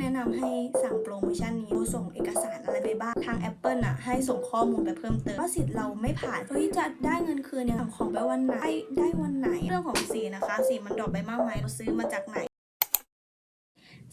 แนะนำให้สั่งโปรโมชั่นนี้ส่งเอกสารอะไรไปบ้าง ทาง Apple อะ ให้ส่งข้อมูลไปเพิ่มเติมว่าสิทธิ์เราไม่ผ่านเฮ้ยจะได้เงินคืนเนี่ยสั่งของไปวันไหนได้ได้วันไหน เรื่องของสีนะคะ สีมันดรอปไปมากไหมเราซื้อมาจากไหน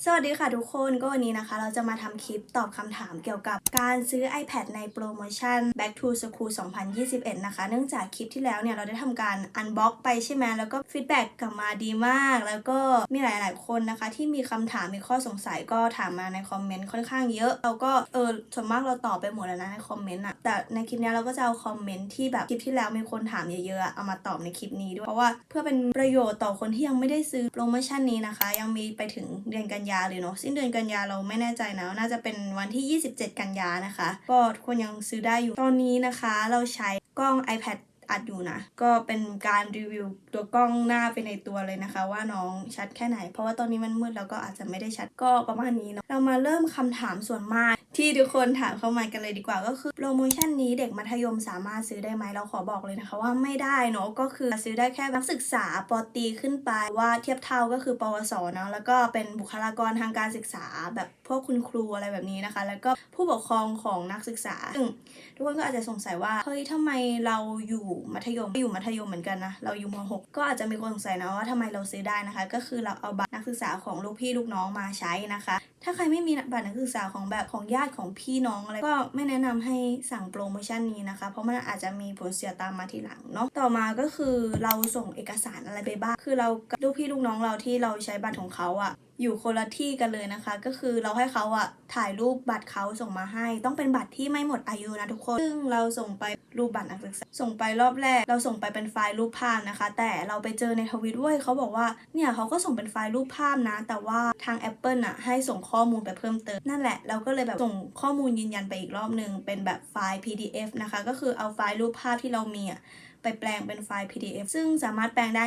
สวัสดีค่ะทุกคนก็วันนี้นะคะ เราจะมาทำคลิปตอบคำถามเกี่ยวกับการซื้อ iPad ในโปรโมชั่น Back to School 2021 นะคะ เนื่องจากคลิปที่แล้วเนี่ยเราได้ทำการอันบ็อกไปใช่ไหมแล้วก็ฟีดแบ็กกลับมาดีมาก แล้วก็มีหลาย ๆ คนนะคะ ที่มีคำถามมีข้อสงสัยก็ถามมาในคอมเมนต์ค่อนข้างเยอะ เราก็เออส่วนมากเราตอบไปหมดแล้วนะในคอมเมนต์อะแต่ในคลิปนี้เราก็จะเอาคอมเมนต์ที่แบบคลิปที่แล้วมีคนถามเยอะ ๆ เอามาตอบในคลิปนี้ด้วยเพราะว่าเพื่อเป็นประโยชน์ต่อคนที่ยังไม่ได้ซื้อโปรโมชั่นนี้นะคะ ยังมีไปถึงเดือนกันยาเลยเนาะสิ้นเดือนกันยาเราไม่แน่ใจนะน่าจะเป็นวันที่ 27 กันยานะคะก็ทุกคนยังซื้อได้อยู่ตอนนี้นะคะ เราใช้กล้อง iPad อัดอยู่นะ ก็เป็นการรีวิวตัวกล้องหน้าไปในตัวเลยนะคะ ว่าน้องชัดแค่ไหน เพราะว่าตอนนี้มันมืดแล้วก็อาจจะไม่ได้ชัดก็ประมาณนี้เนาะเรามาเริ่มคำถามส่วนมาก ที่ทุกคนถามเข้ามากันเลยดีกว่า ก็คือโปรโมชั่นนี้เด็กมัธยมสามารถซื้อได้ไหมเราขอบอกเลยนะคะว่าไม่ได้เนาะก็คือซื้อได้แค่นักศึกษาปตีขึ้นไปว่าเทียบเท่าก็คือปวสเนาะแล้วก็เป็นบุคลากรทางการศึกษา แบบพวกคุณครูอะไรแบบนี้นะคะ แล้วก็ผู้ปกครองของนักศึกษาซึ่ง ทุกคนก็อาจจะสงสัยว่าเฮ้ยทำไมเราอยู่มัธยมอยู่มัธยมเหมือนกันนะเราอยู่ม .6 ก็อาจจะมีคนสงสัยนะว่าทำไมเราซื้อได้นะคะ ก็คือเราเอาบัตรนักศึกษาของลูกพี่ลูกน้องมาใช้นะคะ ถ้าใครไม่มีบัตรนักศึกษาของแบบของญาติของพี่น้องอะไรก็ไม่แนะนำให้สั่งโปรโมชั่นนี้นะคะ เพราะมันอาจจะมีผลเสียตามมาทีหลังเนาะต่อมาก็คือเราส่งเอกสารอะไรไปบ้างคือเรากับลูกพี่ลูกน้องเราที่เราใช้บัตรของเขาอะ อยู่คนละที่กันเลยนะคะ ก็คือเราให้เขาอะถ่ายรูปบัตรเขาส่งมาให้ ต้องเป็นบัตรที่ไม่หมดอายุนะทุกคน ซึ่งเราส่งไปรูปบัตรนักศึกษา ส่งไปรอบแรก เราส่งไปเป็นไฟล์รูปภาพนะคะ แต่เราไปเจอในทวิตเว้ยเขาบอกว่า เนี่ยเขาก็ส่งเป็นไฟล์รูปภาพนะ แต่ว่าทาง Apple อะให้ส่งข้อมูลไปเพิ่มเติม นั่นแหละ เราก็เลยแบบส่งข้อมูลยืนยันไปอีกรอบหนึ่งเป็นแบบไฟล์ PDF นะคะ ก็คือเอาไฟล์รูปภาพที่เรามีอะ ไปแปลงเป็นไฟล์ PDF ซึ่งสามารถแปลงได้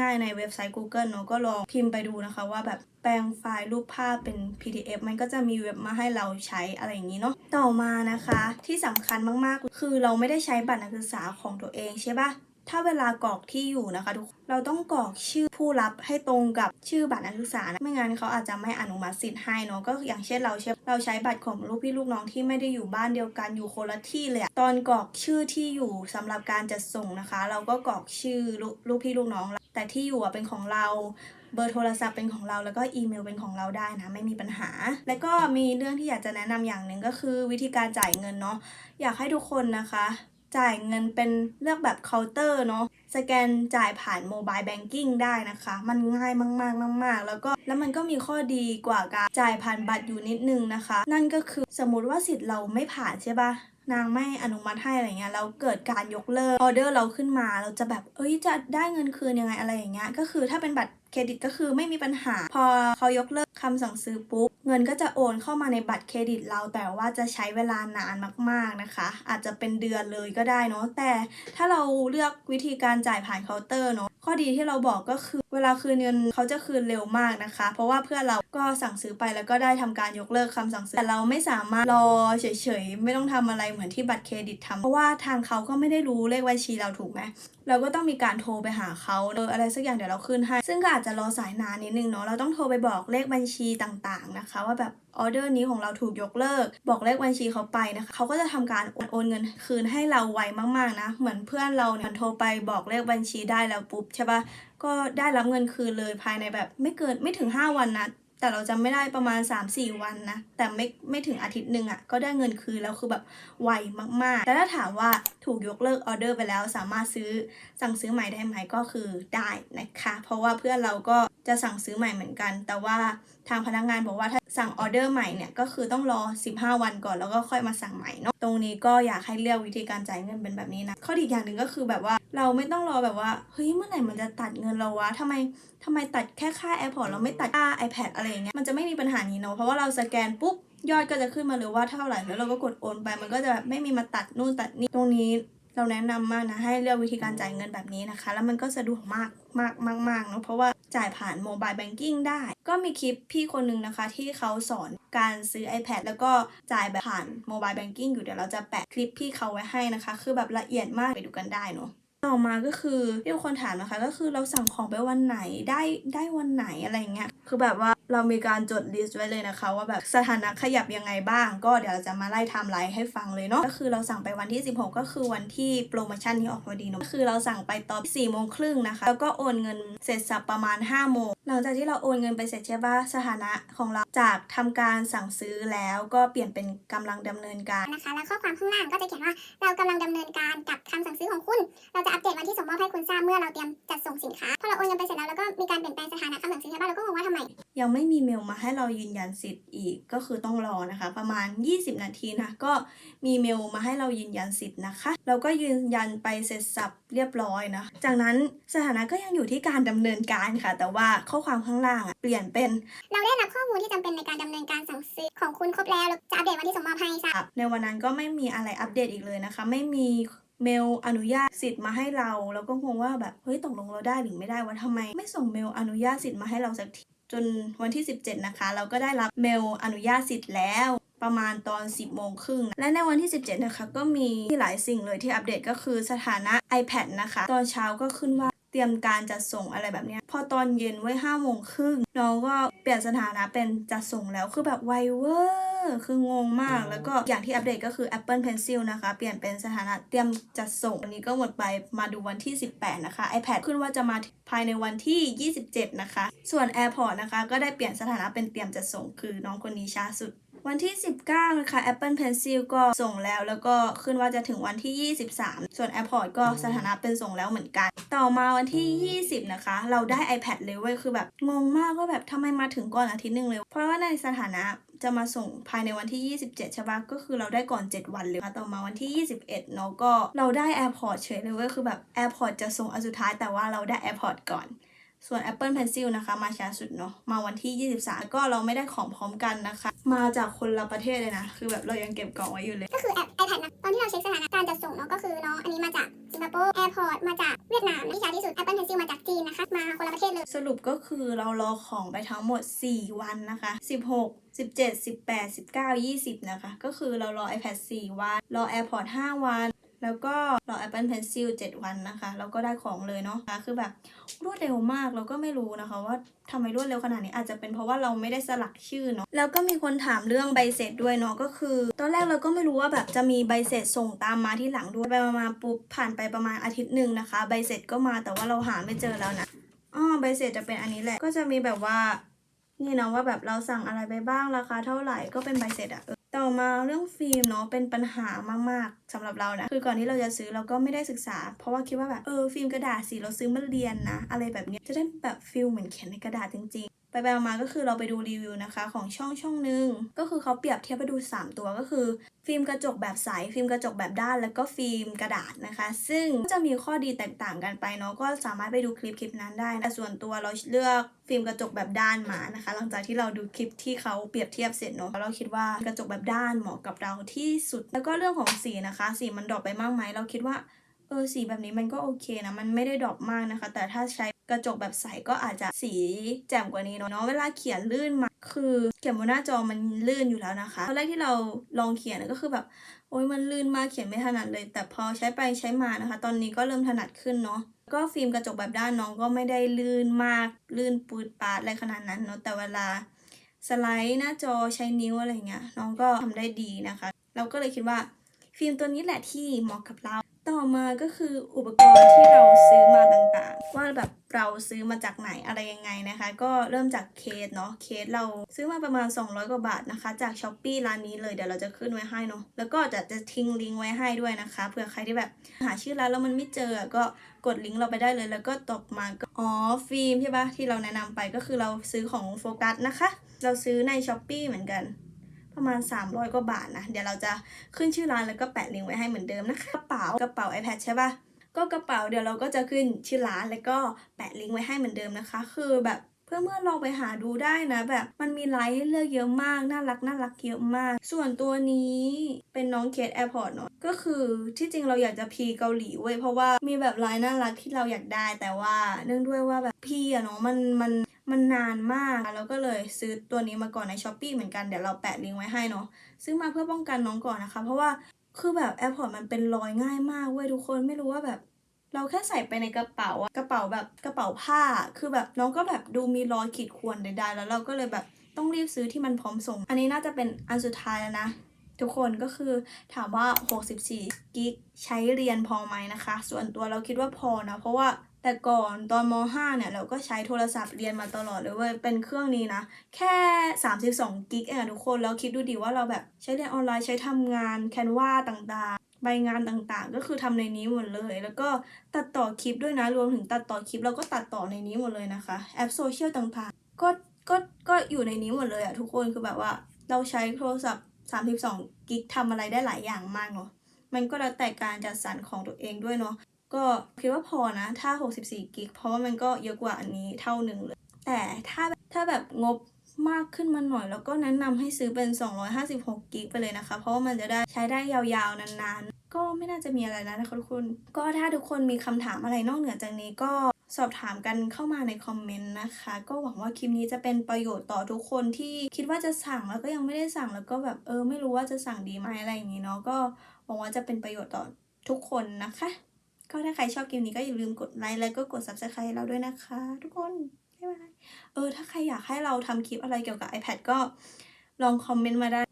ง่าย ๆ ในเว็บไซต์ Google เนอะก็ลองพิมพ์ไปดูนะคะว่าแบบแปลงไฟล์รูปภาพเป็น PDF มันก็จะมีเว็บมาให้เราใช้อะไรอย่างนี้เนาะ ต่อมานะคะที่สำคัญมากๆ คือเราไม่ได้ใช้บัตรนักศึกษาของตัวเองใช่ปะ ถ้าเวลากรอกที่อยู่นะคะทุกคนเราต้องกรอกชื่อผู้รับให้ตรงกับชื่อบัตรนักศึกษานะไม่งั้นเขาอาจจะไม่อนุมัติสิทธิ์ให้เนาะก็อย่างเช่นเราใช้เราใช้บัตรของลูกพี่ลูกน้องที่ไม่ได้อยู่บ้านเดียวกันอยู่คนละที่เลยตอนกรอกชื่อที่อยู่สำหรับการจัดส่งนะคะ เราก็กรอกชื่อลูกพี่ลูกน้อง แต่ที่อยู่อะเป็นของเราเบอร์โทรศัพท์เป็นของเราแล้วก็อีเมลเป็นของเราได้นะ ไม่มีปัญหา และก็มีเรื่องที่อยากจะแนะนำอย่างหนึ่งก็คือวิธีการจ่ายเงินเนาะอยากให้ทุกคนนะคะ จ่ายเงินเป็นเลือกแบบเคาน์เตอร์เนาะสแกนจ่ายผ่านโมบายแบงกิ้งได้นะคะ มันง่ายมากๆมากๆ แล้วก็แล้วมันก็มีข้อดีกว่าการจ่ายผ่านบัตรอยู่นิดนึงนะคะ นั่นก็คือสมมติว่าสิทธิ์เราไม่ผ่านใช่ปะนางไม่อนุมัติให้อะไรเงี้ยแล้วเกิดการยกเลิกออเดอร์เราขึ้นมา เราจะแบบเอ้ยจะได้เงินคืนยังไงอะไรอย่างเงี้ยก็คือถ้าเป็นบัตรเครดิตก็คือไม่มีปัญหา พอเขายกเลิก คำสั่งซื้อปุ๊บเงินก็จะโอนเข้ามาในบัตรเครดิตเรา แต่ว่าจะใช้เวลานานมากๆนะคะ อาจจะเป็นเดือนเลยก็ได้เนาะแต่ถ้าเราเลือกวิธีการจ่ายผ่านเคาน์เตอร์เนาะ ข้อดีที่เราบอกก็คือ เวลาคืนเงินเขาจะคืนเร็วมากนะคะ เพราะว่าเพื่อนเราก็สั่งซื้อไปแล้วก็ได้ทำการยกเลิกคำสั่งซื้อแต่เราไม่สามารถรอเฉยๆ ไม่ต้องทำอะไรเหมือนที่บัตรเครดิตทำเพราะว่าทางเขาก็ไม่ได้รู้เลขบัญชีเราถูกไหมเราก็ต้องมีการโทรไปหาเขาเอออะไรสักอย่างเดี๋ยวเราขึ้นให้ ซึ่งก็อาจจะรอสายนานนิดนึงเนาะเราต้องโทรไปบอกเลขบัญชีต่างๆนะคะ ว่าแบบ ออเดอร์นี้ของเราถูกยกเลิก บอกเลขบัญชีเขาไปนะคะเขาก็จะทำการโอนเงินคืนให้เราไวมากๆนะ เหมือนเพื่อนเราเนี่ยโทรไปบอกเลขบัญชีได้แล้วปุ๊บใช่ปะก็ได้รับเงินคืนเลยภายในแบบไม่เกินไม่ถึง 5 วันนะ แต่เราจำไม่ได้ประมาณ 3-4 วันนะ แต่ไม่ไม่ถึงอาทิตย์หนึ่งอะ่ะ ก็ได้เงินคืนแล้วคือแบบไวมากๆ แต่ถ้าถามว่าถูกยกเลิกออเดอร์ไปแล้วสามารถซื้อสั่งซื้อใหม่ได้ไหมก็คือได้นะคะ เพราะว่าเพื่อนเราก็จะสั่งซื้อใหม่เหมือนกัน แต่ว่าทางพนักงานบอกว่าถ้าสั่งออเดอร์ใหม่เนี่ยก็คือต้องรอ 15 วันก่อนแล้วก็ค่อยมาสั่งใหม่เนาะ ตรงนี้ก็อยากให้เลือกวิธีการจ่ายเงินเป็นแบบนี้นะ ข้อดีอย่างหนึ่งก็คือแบบว่า เราไม่ต้องรอแบบว่าเฮ้ยเมื่อไหร่มันจะตัดเงินเราวะทำไมทำไมตัดแค่ค่า AirPods เราไม่ตัดค่า iPad อะไรอย่างเงี้ยมันจะไม่มีปัญหานี้เนาะเพราะว่าเราสแกนปุ๊บยอดก็จะขึ้นมาเลยว่าเท่าไหร่แล้วเราก็กดโอนไป มันก็จะแบบไม่มีมาตัดนู่นตัดนี่ตรงนี้เราแนะนำมากนะให้เลือกวิธีการจ่ายเงินแบบนี้นะคะ แล้วมันก็สะดวกมากมากมากมากเนาะเพราะว่าจ่ายผ่านโมบายแบงกิ้งได้ ก็มีคลิปพี่คนนึงนะคะ ที่เขาสอนการซื้อ iPad แล้วก็จ่ายแบบผ่านโมบายแบงกิ้งอยู่เดี๋ยวเราจะแปะคลิปพี่เขาไว้ให้นะคะ คือแบบละเอียดมากไปดูกันได้เนาะ ต่อมาก็คือที่ทุกคนถามนะคะ ก็คือเราสั่งของไปวันไหนได้ได้วันไหนอะไรเงี้ยคือแบบว่าเรามีการจดลิสต์ไว้เลยนะคะ ว่าแบบสถานะขยับยังไงบ้าง ก็เดี๋ยวเราจะมาไล่ไทม์ไลน์ให้ฟังเลยเนาะก็คือเราสั่งไปวันที่ 16 ก็คือวันที่โปรโมชั่นนี้ออกพอดีเนาะก็คือเราสั่งไปตอน4โมงครึ่งนะคะ แล้วก็โอนเงินเสร็จสับประมาณ5โมงหลังจากที่เราโอนเงินไปเสร็จใช่ปะสถานะของเราจากทำการสั่งซื้อแล้วก็เปลี่ยนเป็นกำลังดำเนินการนะคะ แล้วข้อความข้างล่างก็จะเขียนว่าเรากำลังดำเนินการกับ ของคุณ เราจะอัปเดตวันที่ส่งมอบให้คุณทราบเมื่อเราเตรียมจัดส่งสินค้า พอเราโอนเงินไปเสร็จแล้วแล้วก็มีการเปลี่ยนแปลงสถานะคำสั่งซื้อใช่ปะเราก็งงว่าทำไม ยังไม่มีเมลมาให้เรายืนยันสิทธิ์อีกก็คือต้องรอนะคะ ประมาณ 20 นาทีนะก็มีเมลมาให้เรายืนยันสิทธิ์นะคะ เราก็ยืนยันไปเสร็จสับเรียบร้อยนะ จากนั้นสถานะก็ยังอยู่ที่การดำเนินการค่ะ แต่ว่าข้อความข้างล่างเปลี่ยนเป็น เราได้รับข้อมูลที่จำเป็นในการดำเนินการสั่งซื้อของคุณครบแล้วจะอัปเดตวันที่ส่งมอบให้ทราบในวันนั้นก็ไม่มีอะไรอัปเดตอีกเลยนะคะ ไม่มี เมลอนุญาตสิทธิ์มาให้เรา แล้วก็งงว่าแบบเฮ้ยตกลงเราได้หรือไม่ได้ว่าทำไม ไม่ส่งเมลอนุญาตสิทธิ์มาให้เราสักทีจนวันที่ 17 นะคะ เราก็ได้รับเมลอนุญาตสิทธิ์แล้วประมาณตอน 10 โมงครึ่ง และในวันที่ 17 นะคะ ก็มีหลายสิ่งเลยที่อัปเดตก็คือสถานะ iPad นะคะ ตอนเช้าก็ขึ้นว่า เตรียมการจัดส่งอะไรแบบเนี้ยพอตอนเย็นไว้5โมงครึ่งน้องก็เปลี่ยนสถานะเป็นจัดส่งแล้วคือแบบไวเวอร์คืองงมาก แล้วก็อย่างที่อัปเดตก็คือ Apple Pencil นะคะ เปลี่ยนเป็นสถานะเตรียมจัดส่งวันนี้ก็หมดไปมาดูวันที่ 18 นะคะ iPad ขึ้นว่าจะมาภายในวันที่ 27 นะคะ ส่วน AirPod นะคะ ก็ได้เปลี่ยนสถานะเป็นเตรียมจัดส่ง คือน้องคนนี้ช้าสุด วันที่ 19 นะคะ Apple Pencil ก็ส่งแล้ว แล้วก็ขึ้นว่าจะถึงวันที่ 23 ส่วน AirPod ก็สถานะเป็นส่งแล้วเหมือนกัน ต่อมาวันที่ 20 นะคะ เราได้ iPad เลยเว้ยคือแบบงงมากว่าแบบทำไมมาถึงก่อนอาทิตย์หนึ่งเลย เพราะว่าในสถานะจะมาส่งภายในวันที่ 27 ใช่ปะก็คือเราได้ก่อน 7 วันเลยค่ะต่อมาวันที่ 21 เนาะก็เราได้ AirPod เฉยเลยเว้ยคือแบบ AirPod จะส่งอันสุดท้ายแต่ว่าเราได้ AirPod ก่อน ส่วน Apple Pencil นะคะมาช้าสุดเนาะมาวันที่ 23 ก็เราไม่ได้ของพร้อมกันนะคะ มาจากคนละประเทศเลยนะ คือแบบเรายังเก็บกล่องไว้อยู่เลย ก็คือแอป iPad นะ ตอนที่เราเช็คสถานะการจัดส่งเนาะก็คือน้องอันนี้มาจากสิงคโปร์ AirPort มาจากเวียดนามที่ช้าที่สุด Apple Pencil มาจากจีนนะคะ มาคนละประเทศเลย สรุปก็คือเรารอของไปทั้งหมด 4 วันนะคะ 16 17 18 19 20 นะคะ ก็คือเรารอ iPad 4 วัน รอ AirPod 5 วัน แล้วก็รอ Apple Pencil 7 วันนะคะ แล้วก็ได้ของเลยเนาะคือแบบรวดเร็วมากเราก็ไม่รู้นะคะว่าทำไมรวดเร็วขนาดนี้อาจจะเป็นเพราะว่าเราไม่ได้สลักชื่อเนาะแล้วก็มีคนถามเรื่องใบเสร็จด้วยเนาะก็คือ ตอนแรกเราก็ไม่รู้ว่าแบบจะมีใบเสร็จส่งตามมาที่หลังด้วยไปมาๆปุ๊บผ่านไปประมาณอาทิตย์หนึ่งนะคะ ใบเสร็จก็มาแต่ว่าเราหาไม่เจอแล้วนะอ๋อใบเสร็จจะเป็นอันนี้แหละก็จะมีแบบว่านี่เนาะว่าแบบเราสั่งอะไรไปบ้างราคาเท่าไหร่ก็เป็นใบเสร็จอะ ต่อมาเรื่องฟิล์มเนาะเป็นปัญหามากๆสำหรับเรานะคือก่อนที่เราจะซื้อเราก็ไม่ได้ศึกษา เพราะว่าคิดว่าแบบเออฟิล์มกระดาษสิเราซื้อมาเรียนนะ อะไรแบบนี้จะได้แบบฟิลเหมือนเขียนในกระดาษจริง ไปไปมาก็คือเราไปดูรีวิวนะคะของช่องช่องหนึ่งก็คือเขาเปรียบเทียบไปดู 3 ตัวก็คือ ฟิล์มกระจกแบบใส ฟิล์มกระจกแบบด้าน แล้วก็ฟิล์มกระดาษนะคะ ซึ่งก็จะมีข้อดีแตกต่างกันไปเนาะก็สามารถไปดูคลิปคลิปนั้นได้แต่ส่วนตัวเราเลือกฟิล์มกระจกแบบด้านมานะคะ หลังจากที่เราดูคลิปที่เขาเปรียบเทียบเสร็จเนาะเราคิดว่ากระจกแบบด้านเหมาะกับเราที่สุด แล้วก็เรื่องของสีนะคะ สีมันดรอปไปมากไหมเราคิดว่า ออสีแบบนี้มันก็โอเคนะ มันไม่ได้ดรอปมากนะคะ แต่ถ้าใช้กระจกแบบใสก็อาจจะสีแจ่มกว่านี้เนาะเวลาเขียนลื่นมาคือเขียนบนหน้าจอมันลื่นอยู่แล้วนะคะตอนแรกที่เราลองเขียนก็คือแบบโอ้ยมันลื่นมากเขียนไม่ถนัดเลย แต่พอใช้ไปใช้มานะคะ ตอนนี้ก็เริ่มถนัดขึ้นเนาะก็ฟิล์มกระจกแบบด้านน้องก็ไม่ได้ลื่นมาก ลื่นปืดปาดอะไรขนาดนั้นเนาะแต่เวลาสไลด์หน้าจอใช้นิ้วอะไรเงี้ยน้องก็ทำได้ดีนะคะ เราก็เลยคิดว่าฟิล์มตัวนี้แหละที่เหมาะกับเรา ต่อมาก็คืออุปกรณ์ที่เราซื้อมาต่างๆ ว่าแบบเราซื้อมาจากไหนอะไรยังไงนะคะ ก็เริ่มจากเคสเนาะเคสเราซื้อมาประมาณ 200 กว่าบาทนะคะ จากช้อปปี้ร้านนี้เลยเดี๋ยวเราจะขึ้นไว้ให้เนาะแล้วก็จะจะทิ้งลิงก์ไว้ให้ด้วยนะคะเผื่อใครที่แบบหาชื่อร้านแล้วมันไม่เจอก็กดลิงก์เราไปได้เลย แล้วก็ตบมาก็อ๋อฟิล์มใช่ปะที่เราแนะนำไปก็คือเราซื้อของโฟกัสนะคะ เราซื้อในช้อปปี้เหมือนกัน ประมาณ 300 กว่าบาทนะ เดี๋ยวเราจะขึ้นชื่อร้านแล้วก็แปะลิงก์ไว้ให้เหมือนเดิมนะคะกระเป๋ากระเป๋า iPad ใช่ปะก็กระเป๋าเดี๋ยวเราก็จะขึ้นชื่อร้านแล้วก็แปะลิงก์ไว้ให้เหมือนเดิมนะคะ คือแบบเพื่อนๆลองไปหาดูได้นะ แบบมันมีไลท์ให้เลือกเยอะมาก น่ารักน่ารักเยอะมาก ส่วนตัวนี้เป็นน้องเคสแอร์พอร์ตเนาะก็คือที่จริงเราอยากจะพีเกาหลีเว้ยเพราะว่ามีแบบไลน์น่ารักที่เราอยากได้แต่ว่าเนื่องด้วยว่าแบบพีอะเนาะมันมัน มันนานมากเราก็เลยซื้อตัวนี้มาก่อนในช้อปปีเหมือนกัน เดี๋ยวเราแปะลิงก์ไว้ให้เนาะ ซื้อมาเพื่อป้องกันน้องก่อนนะคะ เพราะว่าคือแบบแอร์พอร์ตมันเป็นรอยง่ายมากเว้ยทุกคน ไม่รู้ว่าแบบ เราแค่ใส่ไปในกระเป๋าอะกระเป๋าแบบกระเป๋าผ้า คือแบบน้องก็แบบดูมีรอยขีดข่วนใดๆ แล้วเราก็เลยแบบต้องรีบซื้อที่มันพร้อมส่ง อันนี้น่าจะเป็นอันสุดท้ายแล้วนะทุกคนก็คือถามว่า 64 กิก ใช้เรียนพอไหมนะคะ ส่วนตัวเราคิดว่าพอนะ เพราะว่า แต่ก่อนตอนม .5 เนี่ย เราก็ใช้โทรศัพท์เรียนมาตลอดเลยเว้ยเป็นเครื่องนี้นะ แค่ 32กิกเองอะทุกคน แล้วคิดดูดิว่าเราแบบใช้เรียนออนไลน์ใช้ทำงานแคนวาต่างๆ ใบงานต่างๆ ก็คือทำในนี้หมดเลย แล้วก็ตัดต่อคลิปด้วยนะ รวมถึงตัดต่อคลิปเราก็ตัดต่อในนี้หมดเลยนะคะ แอปโซเชียลต่างๆ ก็ก็ก็อยู่ในนี้หมดเลยอะทุกคนคือแบบว่าเราใช้โทรศัพท์ 32กิกทำอะไรได้หลายอย่างมากเนาะมันก็แล้วแต่การจัดสรรของตัวเองด้วยเนาะ ก็คิดว่าพอนะ ถ้า 64 กิก เพราะว่ามันก็เยอะกว่าอันนี้เท่าหนึ่งเลย แต่ถ้าถ้าแบบงบมากขึ้นมาหน่อย แล้วก็แนะนำให้ซื้อเป็น 256 กิกไปเลยนะคะ เพราะว่ามันจะได้ใช้ได้ยาวๆ นานๆ ก็ไม่น่าจะมีอะไรแล้วนะคะทุกคน ก็ถ้าทุกคนมีคำถามอะไรนอกเหนือจากนี้ก็สอบถามกันเข้ามาในคอมเมนต์นะคะ ก็หวังว่าคลิปนี้จะเป็นประโยชน์ต่อทุกคนที่คิดว่าจะสั่งแล้วก็ยังไม่ได้สั่งแล้วก็แบบเออไม่รู้ว่าจะสั่งดีไหมอะไรอย่างนี้เนาะก็หวังว่าจะเป็นประโยชน์ต่อทุกคนนะคะ ก็ถ้าใครชอบคลิปนี้ก็อย่าลืมกดไลค์แล้วก็กด subscribe ให้เราด้วยนะคะ ทุกคนบ๊ายบายเออถ้าใครอยากให้เราทำคลิปอะไรเกี่ยวกับ iPad ก็ลองคอมเมนต์มาได้